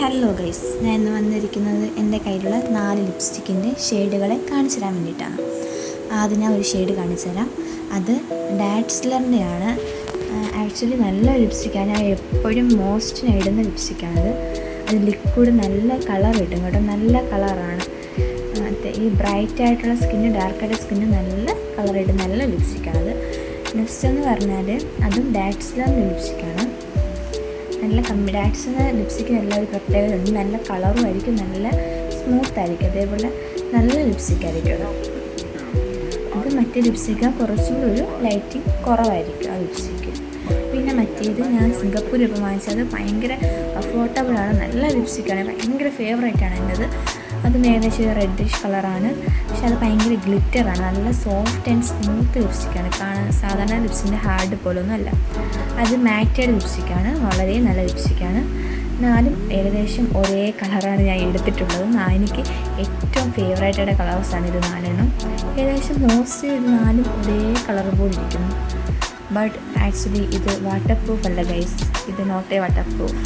Hello guys ഞാൻ ഇന്ന് വന്നിരിക്കുന്നത് എന്റെ കയ്യിലുള്ള നാല് ലിപ്സ്റ്റിക്കിന്റെ ഷെയ്ഡുകളെ കാണിച്ചു തരാൻ വേണ്ടിയിട്ടാണ്. ആദ്യം ഞാൻ ഒരു ഷെയ്ഡ് കാണിച്ചു തരാം. അത് ഡാറ്റ്സ്ലറിന്റെയാണ് ആക്ച്വലി നല്ല ലിപ്സ്റ്റിക്കാണ് ഞാൻ എപ്പോഴും മോസ്റ്റ് ഇടുന്ന ലിപ്സ്റ്റിക്കാണത് അത്. ലിക്വിഡ് നല്ല കളർ കിട്ടും കേട്ടോ. നല്ല കളറാണ് മറ്റേ ഈ ബ്രൈറ്റ് ആയിട്ടുള്ള സ്കിന്ന് ഡാർക്കായിട്ടുള്ള സ്കിന്ന് നല്ല കളർ ഇടും നല്ല ലിപ്സ്റ്റിക്കാണത് നെക്സ്റ്റ് എന്ന് പറഞ്ഞാൽ അതും ഡാറ്റ്സ്ലറിന്റെ ലിപ്സ്റ്റിക്കാണ് നല്ല കമ്മി ഡാറ്റ്സിന് ലിപ്സ്റ്റിക്ക് നല്ല ഒരു പ്രത്യേകത ഉണ്ട്. നല്ല കളറും ആയിരിക്കും നല്ല സ്മൂത്ത് ആയിരിക്കും. അതേപോലെ നല്ല ലിപ്സ്റ്റിക് ആയിരിക്കും. അത് മറ്റേ ലിപ്സ്റ്റിക്ക് കുറച്ചുകൂടി ഒരു ലൈറ്റിങ് കുറവായിരിക്കും ആ ലിപ്സ്റ്റിക്ക്. പിന്നെ മറ്റേത് ഞാൻ സിംഗപ്പൂരിൽ ഇപ്പോൾ വാങ്ങിച്ചത്. ഭയങ്കര അഫോർഡബിളാണ് നല്ല ലിപ്സ്റ്റിക്കാണ്. ഭയങ്കര ഫേവറേറ്റാണ് എന്റെത്. അതും ഏകദേശം റെഡിഷ് കളറാണ് പക്ഷെ അത് ഭയങ്കര ഗ്ലിറ്ററാണ് നല്ല സോഫ്റ്റ് ആൻഡ് സ്മൂത്ത് ലിപ്സ്റ്റിക്കാണ് കാണാൻ സാധാരണ ലിപ്സ്റ്റിന്റെ ഹാർഡ് പോലൊന്നും അല്ല. അത് മാറ്റഡ് ലിപ്സ്റ്റിക്കാണ് വളരെ നല്ല ലിപ്സ്റ്റിക്കാണ് നാലും ഏകദേശം ഒരേ കളറാണ് ഞാൻ എടുത്തിട്ടുള്ളത്. എനിക്ക് ഏറ്റവും ഫേവറേറ്റ് ആയിട്ട് കളേഴ്സാണ് ഇത് നാലെണ്ണം. ഏകദേശം മോസ്റ്റ്ലി ഇത് നാലും ഒരേ കളർ പോലെ ഇരിക്കുന്നു. ബട്ട് ആക്ച്വലി ഇത് വാട്ടർ പ്രൂഫ് അല്ല ഗൈസ് ഇത് നോട്ട് എ വാട്ടർ പ്രൂഫ്